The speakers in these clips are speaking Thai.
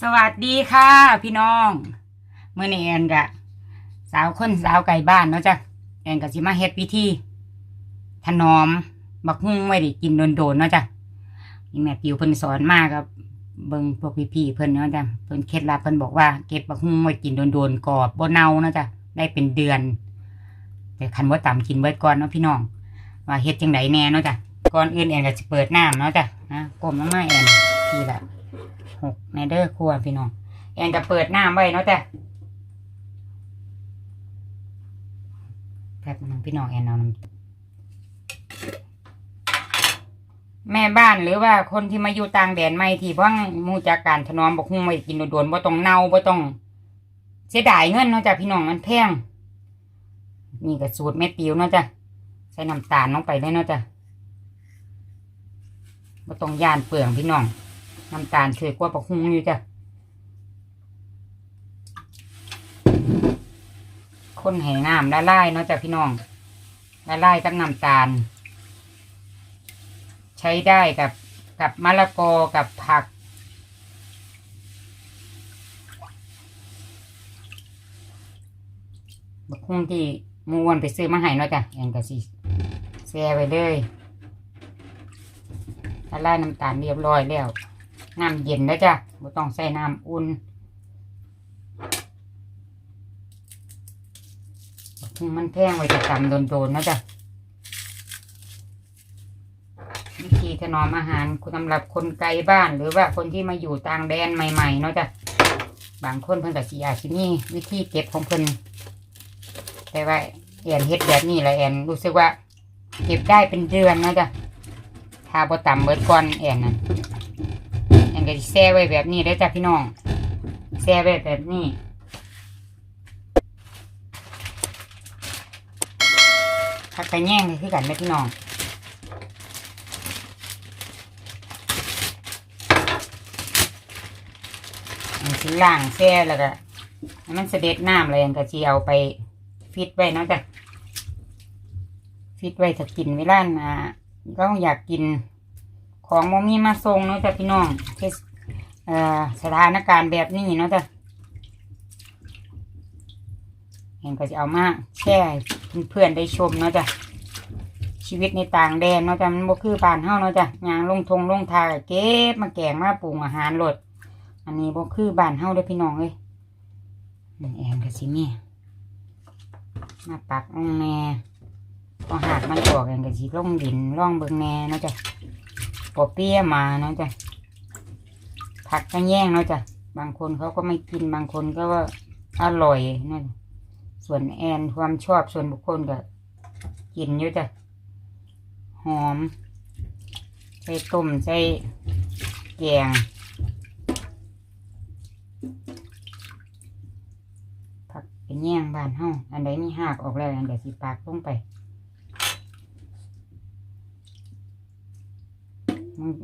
สวัสดีค่ะ พี่น้องเมื่อนี้แอนกะ สาวคนสาวไก่บ้านเนาะจ้ะแอนกะสิมาเฮ็ดพิธีถนอม บักฮุ้งไว้ได้กินโดนๆเนาะจ้ะนี่แม่ปิวเพิ่นสอนมากับเบิ่งพวกพี่ๆเพิ่นเนาะจ้ะเพิ่นเคล็ดลับเพิ่นบอกว่าเก็บบักฮุ้งไว้กินโดนๆกรอบบ่เน่าเนาะจ้ะได้เป็นเดือน แต่คันว่าต่ำกินเบิดก่อนเนาะพี่น้อง ว่าเฮ็ดจังไดแน่เนาะจ้ะก่อนอื่นแอนก็สิเปิดน้ำเนาะจ้ะนะก้มลงมาแอนทีละ หกในเด้อครัวพี่น้องแอนก็เปิดน้ำไว้เนาะจ้ะแป๊บนึงพี่น้องแอนเอาน้ำแม่บ้านหรือว่าคนที่มาอยู่ต่างแดนไม่ที่เพิ่งมูจากการถนอมบอกหุ้งไว้กินโดนบ่ต้องเน่าบ่ต้องเสียดายเงินเนาะจ้ะพี่น้องมันแพงนี่ก็สูตรแม่ติวเนาะจ้ะใส่น้ำตาลลงไปเลยเนาะจ้ะบ่ต้องยานเปลืองพี่น้อง น้ำตาลช่วยกว่าปะคุงอยู่จ้ะ คนให้น้ำละลายเนาะจ้ะพี่น้องละลายกับน้ำตาล ใช้ได้กับกับมะละกอกับผัก บักคุ้งที่มูอ้วนไปซื้อมาให้เนาะจ้ะแอนกะสิแช่ไว้เลยละลายน้ำตาลเรียบร้อยแล้ว น้ำเย็นนะจ้ะไม่ต้องใส่น้ำอุ่นมันแพงไว้จะตำโดนๆนะจ้ะวิธีถนอมอาหารสำหรับคนไกลบ้านหรือว่าคนที่มาอยู่ต่างแดนใหม่ๆเนาะจ้ะบางคนเพิ่นก็สิอาจสิมีวิธีเก็บของเพิ่นแต่ว่าแอนเฮ็ดแบบนี้แหละแอนรู้สึกว่า เก็บได้เป็นเดือนนะจ้ะถ้าบ่ต่ำเบิดก่อนแอนนั่น นก็สิแช่ไว้แบบนี้ได้จ้ะพี่น้องแช่ไว้แบบนี้ผักกระแยงคือกันไหมพี่น้องอันสิล่างแช่แล้วก็มันเสด็จน้ำอะไรอย่างก็สิเอาไปฟิตไว้เนาะจ้ะฟิตไว้ถ้ากินเวลาอ่าก็อยากกิน ของมมีมาส่งเนาะจ้ะพี่น้องเอ่อสถานการณ์แบบนี้เนาะจ้ะเห็นก็จะเอามาแช่เพื่อนๆได้ชมเนาะจ้ะชีวิตในต่างแดนเนาะจ้ะมันบ่คือบ้านเฮาเนาะจ้ะยางลงทงลงทาเก็บมาแกงมาปรุงอาหารรสอันนี้บ่คือบ้านเฮาเด้อพี่น้องเอ้ยนี่แอมก็สิแม่มาปักลงแน่พอหากมันออกแอมก็สิล่องดินร่องเบิงแน่เนาะจ้ะ ปอเปี้ยมาเนาะจ้ะผักก็แย่งเนาะจ้ะบางคนเขาก็ไม่กินบางคนก็ว่าอร่อยนั่นส่วนแอนความชอบส่วนบุคคลก็กินอยู่จ้ะหอมใส่ต้มใส่แกงผักเป็นแย่งบ้านเฮาอันใดนี่หักออกแล้วอันใดสิปากลงไป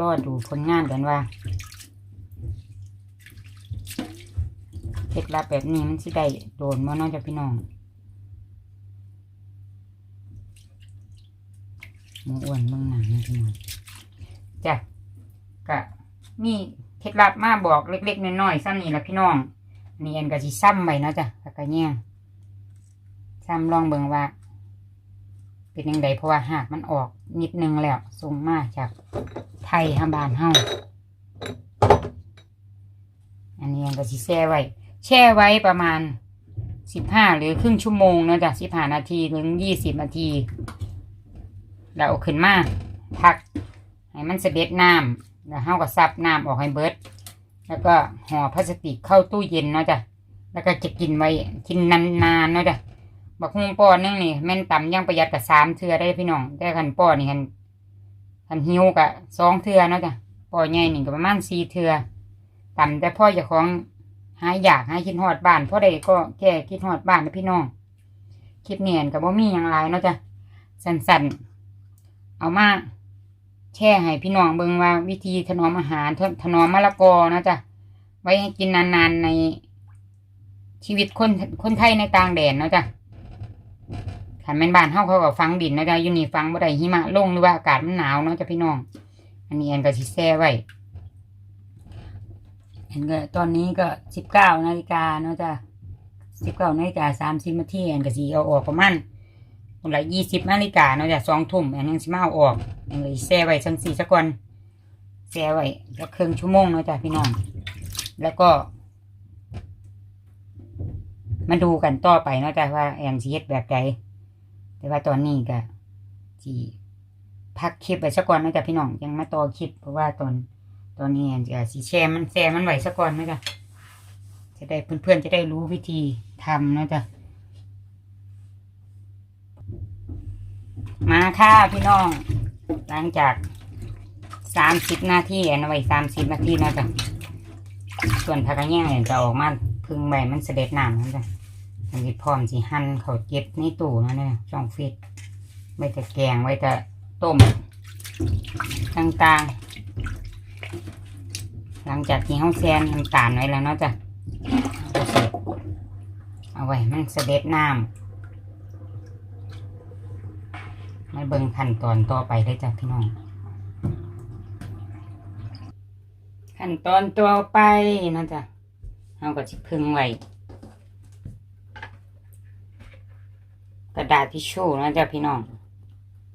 รอดูผลงานกันว่าเคล็ดลับแบบนี้มันสิได้โดนมาน้องจากพี่น้องหมูอ้วนเมืองหนังนะพี่น้องจ้ะกะมีเคล็ดลับมาบอกเล็กๆน้อยๆซ้ำนี่ละพี่น้องนี่เอ็นก็สิซ้ำไปนะจ้ะก็เนี่ซ้ำลองเบิ่งว่า เป็นยังไงเพราะว่าหากมันออกนิดนึงแล้วส่งมาจากไทยทางบานเฮาอันนี้ก็สิแช่ไว้ แช่ไว้ประมาณสิบห้าหรือครึ่งชั่วโมงเนาะจ้ะสิบห้านาทีถึงยี่สิบนาทีแล้วเอาขึ้นมาพักให้มันเสด็จน้ำแล้วเฮาก็ซับน้ำออกให้เบิด แล้วก็ห่อพลาสติกเข้าตู้เย็นเนาะจ้ะแล้วก็จะกินไว้กินนานๆเนาะจ้ะ บักฮุงป้อนนึงนี่แม่นต่ำยังประหยัดกับสามเทือได้พี่น้องแต่ขันป้อนนี่ขันคันหิวกะสองเทือเนาะจ้ะปอใหญ่นี่ก็ประมาณสี่เทือต่ำแต่พ่อจะของหายอยากหายคิดฮอดบ้านพ่อใดก็แก้คิดฮอดบ้านนะพี่น้องคลิปเนียนกับบ่มีอย่างไรเนาะจ้ะสั้นๆ เอามาแช่ให้พี่น้องเบิ่งว่าวิธีถนอมอาหารถถนอมมะละกอเนาะจ้ะไว้ให้กินนานๆในชีวิตคนคนไทยในต่างแดนเนาะจ้ะ ขันแม่นบ้านเฮาเขาก็ฟังดินนะจ๊ะอยู่นี่ฟังบ่ได้หิมะลงหรือว่าอากาศมันหนาวเนาะจ้ะพี่น้อง อันนี้แอนก็สิแช่ไว้เห็นก็ตอนนี้ก็สิบเก้านาฬิกาเนาะจ้ะสิบเก้านาฬิกาสามสิบนาทีอันก็สีเอาออกประมาณคนละยี่สิบนาฬิกาเนาะจ้ะสองทุ่มอันนึงสิมาเอาออกอันเลยแช่ไว้สังสี่สักวันแช่ไว้ก็ครึ่งชั่วโมงเนาะจ้ะพี่น้อง แล้วก็มาดูกันต่อไปเนาะจ้ะว่าแอนสิเฮ็ดแบบใด แต่ว่าตอนนี้ก็จีพักคลิปไปสักก่อนเนาะจ้ะพี่น้องยังมาต่อคลิปเพราะว่าตอนตอนนี้แอนจะสีแชร์มันแชร์มันไหวสักก่อนนะจ๊ะจะได้เพื่อนๆจะได้รู้วิธีทำนะจ๊ะมาค่ะพี่น้อง หลังจากสามสิบนาทีแอนเอาไว้สามสิบนาทีนะจ๊ะส่วนผักกระแยงแอนจะออกมาพึ่งใบมันเสด็จน้ำนะจ๊ะ อันนี้พร้อมสิหั่นเขาเก็บในตู้นะเนี่ยช่องฟิตไว้แต่แกงไว้แต่ต้มต่างๆ หลังจากที่เฮาแซนน้ำตาลไว้แล้วเนาะจ้ะเอาเอาไว้มันเสด็จน้ำมาเบิ่งขั้นตอนต่อไปเลยจ้ะพี่น้องขั้นตอนต่อไปเนาะจ้ะเฮาก็สิพึ่งไว้กระ ดาษทิชชู่นะจ้ะพี่น้อง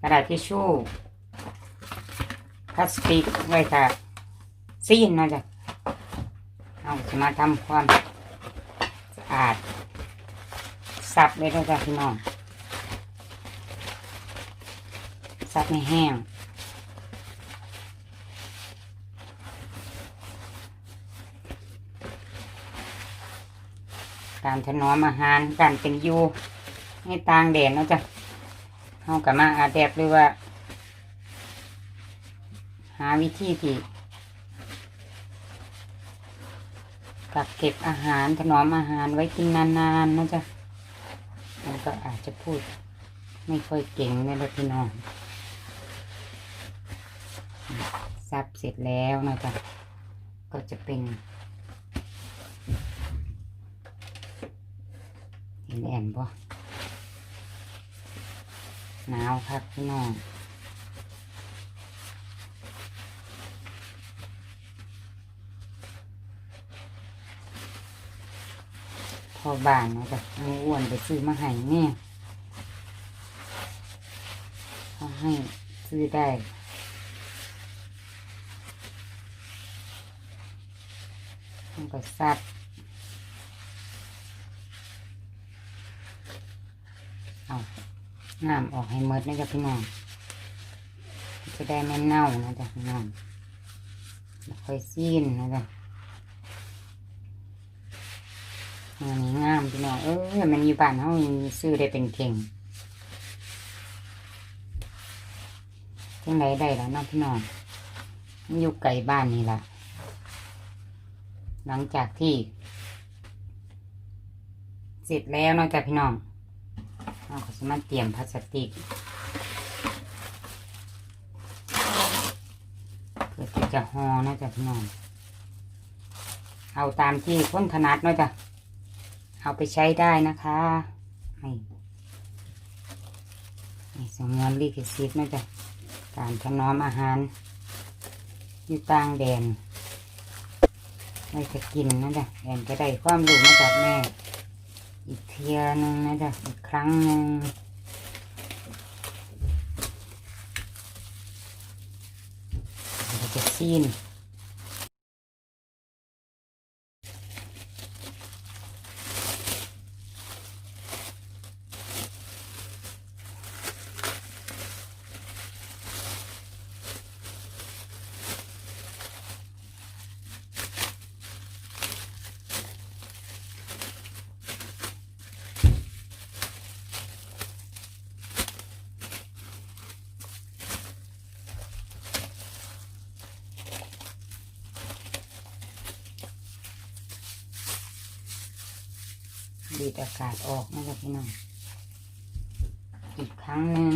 กระดาษทิชชู่พลาสติกไว้ค่ะซีนนาะจ้ะเอาจะมาทำความสะอาดสับเลยนะจ้ะพี่น้องสับให้แห้งการถนอมอาหารการเป็นอยู่ ให้ตางแดนเนาะจ้ะเอากลับมาอาแดบหรือว่า หาวิธีที่กักเก็บอาหารถนอมอาหารไว้กินนานๆนะจ๊ะมันก็อาจจะพูด ไม่ค่อยเก่งเลยละพี่น้องซับเสร็จแล้วนะจ๊ะก็จะเป็น เห็นแอนปะ หนาวครับพี่น้องพอบานนะจ้ะเอาอ้วนไปซื้อมาให้แม่เขาให้ซื้อได้มันก็ซับเอา น้ำออกให้หมดนะจ๊ะพี่น้องจะได้ไม่เน่านะจ๊ะพี่น้องค่อยซีนนะจ๊ะอันนี้งามพี่น้องเออมันอยู่บ้านเขาซื้อได้เป็นเข่งจังไรได้แล้วเนาะพี่น้องอยู่ไกลบ้านนี่ล่ะ หลังจากที่ เสร็จแล้วนาะจ้ะพี่น้อง เราก็จะมาเตรียมพลาสติก เพื่อที่จะห่อนาะจ้ะพี่น้อง เอาตามที่คนถนัดนาะจ้ะเอาไปใช้ได้นะคะนี่นี่สงวนลิขสิทธิ์นะจ๊ะการถนอมอาหารอยู่ต่างแดนไม่จะกินนะจ๊ะแอนก็ได้ความรู้มาจากแม่ อีกเทียหนึงนะจ๊ะอีกครั้งหนึ่งเราจะซีน ดีดอากาศออกนะครับพี่น้องอีกครั้งหนึ่ง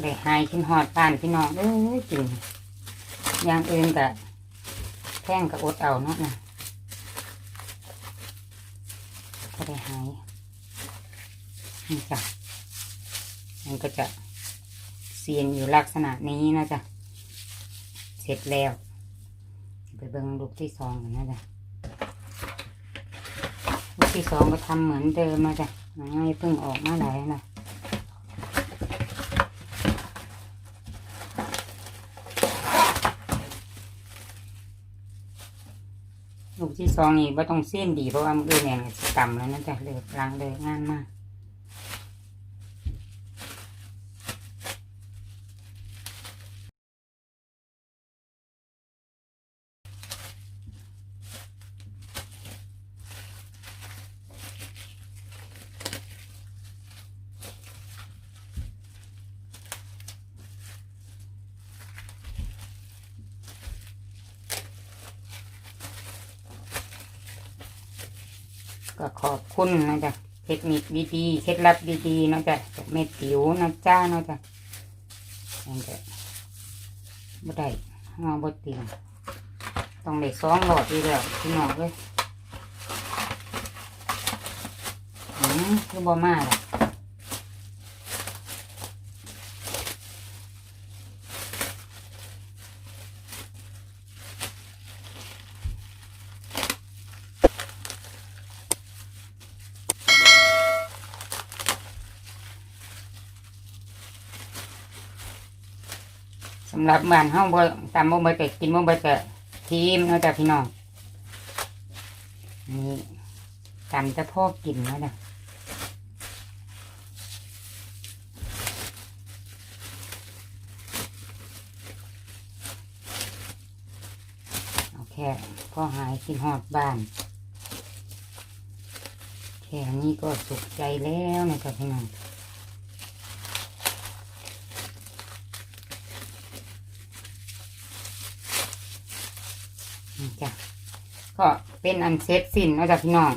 พอได้หายขึ้นหอดบ้านพี่น้องเอ้ยจริงอย่างอื่นกะแท่งกับอดเอาเนาะนะพอได้หายนี่จ้ะมันก็จะเซียนอยู่ลักษณะนี้นะจ๊ะเสร็จแล้วไปเบิ่งลูกที่สองกันนะจ๊ะลูกที่สองก็ทำเหมือนเดิมนะจ๊ะไม่เพิ่งออกมาไหนนะ ลูกที่สองนี่ว่าต้องเส้นดีเพราะว่ามันอื่นเนี่ยสิต่ำแล้วนะจ๊ะเลยล้างเลยงานมาก ก็ขอบคุณนะจ๊ะเทคนิคดีๆเคล็ดลับดีๆนะจ๊ะจากแม่ติ๋วนะจ้านะจ๊ะนั่นจะบ่ได้ห้าบ่ติงต้องได้สองหลอดดีแล้วพี่น้องเลยอืมคือบ่มาล่ะำหรับบ้านเฮาบ่ตามบ่เบิดก็กินบ่เบิดก็ทีมนะจ๊ะพี่น้องนี่ตามแต่พ่อกินนะจ๊ะเอาแค่พ่อหายกินหอดบ้าน แค่นี้ก็สุขใจแล้วนะจ๊ะพี่น้อง จ้ะก็เป็นอันเสร็จสิ้นนะจ้ะพี่น้อง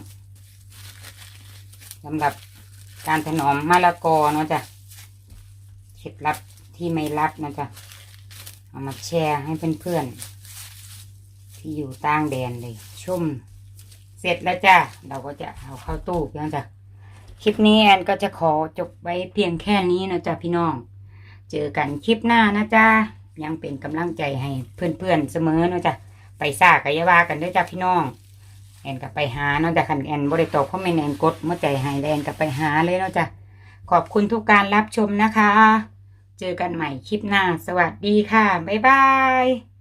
สำหรับการถนอมมะละกอเนาะจ้ะเคล็ดลับที่ไม่ลับนะจ๊ะเอามาแชร์ให้เพื่อนๆที่อยู่ต่างแดนเลยชมเสร็จแล้วจ้ะเราก็จะเอาเข้าตู้เพียงจ้ะคลิปนี้แอนก็จะขอจบไว้เพียงแค่นี้นะจ๊ะพี่น้อง เจอกันคลิปหน้านะจ๊ะยังเป็นกำลังใจให้เพื่อนๆเสมอเนาะจ้ะ ไปซ่ากายาว่ากันเด้วยจ้าพี่น้อง แอนกับไปหาเนาะจ้ะคันแอนบริตอบเพราะไม่แอนกดเมื่อใจหายแอนกับไปหาเลยเนาะจ้ะขอบคุณทุกการรับชมนะคะ เจอกันใหม่คลิปหน้า สวัสดีค่ะ บ๊ายบาย